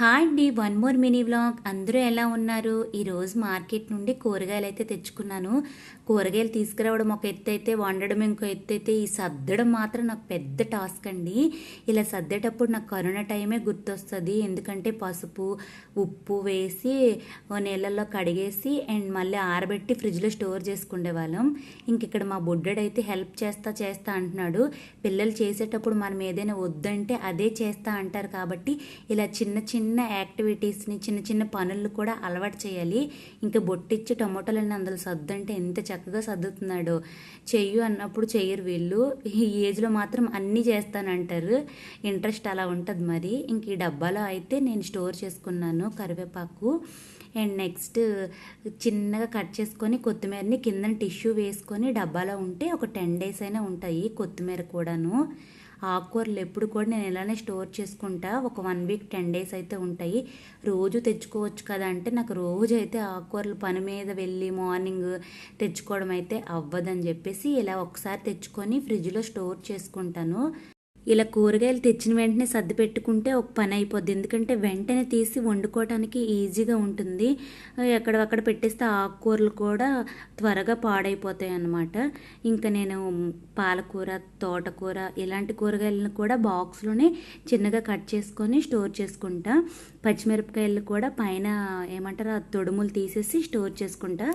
Hi అండి one more mini vlog. అందరూ ఎలా ఉన్నారు? ఈరోజు మార్కెట్ నుండి కూరగాయలు అయితే తెచ్చుకున్నాను. కూరగాయలు తీసుకురావడం ఒక ఎత్తు అయితే వండడం ఇంకో ఎత్తు అయితే ఈ సర్దడం మాత్రం నాకు పెద్ద టాస్క్ అండి. ఇలా సర్దేటప్పుడు నాకు కరోనా టైమే గుర్తొస్తుంది. ఎందుకంటే పసుపు ఉప్పు వేసి నీళ్ళల్లో కడిగేసి అండ్ మళ్ళీ ఆరబెట్టి ఫ్రిడ్జ్లో స్టోర్ చేసుకునే వాళ్ళం. ఇంక ఇక్కడ మా బుడ్డడైతే హెల్ప్ చేస్తా చేస్తా అంటున్నాడు. పిల్లలు చేసేటప్పుడు మనం ఏదైనా వద్దంటే అదే చేస్తా అంటారు కాబట్టి ఇలా చిన్న చిన్న చిన్న యాక్టివిటీస్ని చిన్న చిన్న పనులు కూడా అలవాటు చేయాలి. ఇంకా బొట్టిచ్చి టమోటాలన్నీ అందులో సర్దంటే ఎంత చక్కగా సర్దుతున్నాడో. చెయ్యు అన్నప్పుడు చెయ్యరు వీళ్ళు. ఈ ఏజ్లో మాత్రం అన్నీ చేస్తానంటారు. ఇంట్రెస్ట్ అలా ఉంటుంది మరి. ఇంక ఈ డబ్బాలో అయితే నేను స్టోర్ చేసుకున్నాను కరివేపాకు. అండ్ నెక్స్ట్ చిన్నగా కట్ చేసుకొని కొత్తిమీరని కింద టిష్యూ వేసుకొని డబ్బాలో ఉంటే ఒక టెన్ డేస్ అయినా ఉంటాయి కొత్తిమీర కూడాను. ఆకుకూరలు ఎప్పుడు కూడా నేను ఇలానే స్టోర్ చేసుకుంటా. ఒక వన్ వీక్ టెన్ డేస్ అయితే ఉంటాయి. రోజు తెచ్చుకోవచ్చు కదా అంటే నాకు రోజు అయితే ఆకుకూరలు పని మీద వెళ్ళి మార్నింగ్ తెచ్చుకోవడం అయితే అవ్వదని చెప్పేసి ఇలా ఒకసారి తెచ్చుకొని ఫ్రిడ్జ్లో స్టోర్ చేసుకుంటాను. ఇలా కూరగాయలు తెచ్చిన వెంటనే సర్ది పెట్టుకుంటే ఒక పని అయిపోద్ది. ఎందుకంటే వెంటనే తీసి వండుకోవడానికి ఈజీగా ఉంటుంది. ఎక్కడక్కడ పెట్టేస్తే ఆకుకూరలు కూడా త్వరగా పాడైపోతాయి అన్నమాట. ఇంకా నేను పాలకూర తోటకూర ఇలాంటి కూరగాయలను కూడా బాక్స్లోనే చిన్నగా కట్ చేసుకొని స్టోర్ చేసుకుంటా. పచ్చిమిరపకాయలు కూడా పైన ఏమంటారు ఆ తొడుములు తీసేసి స్టోర్ చేసుకుంటా.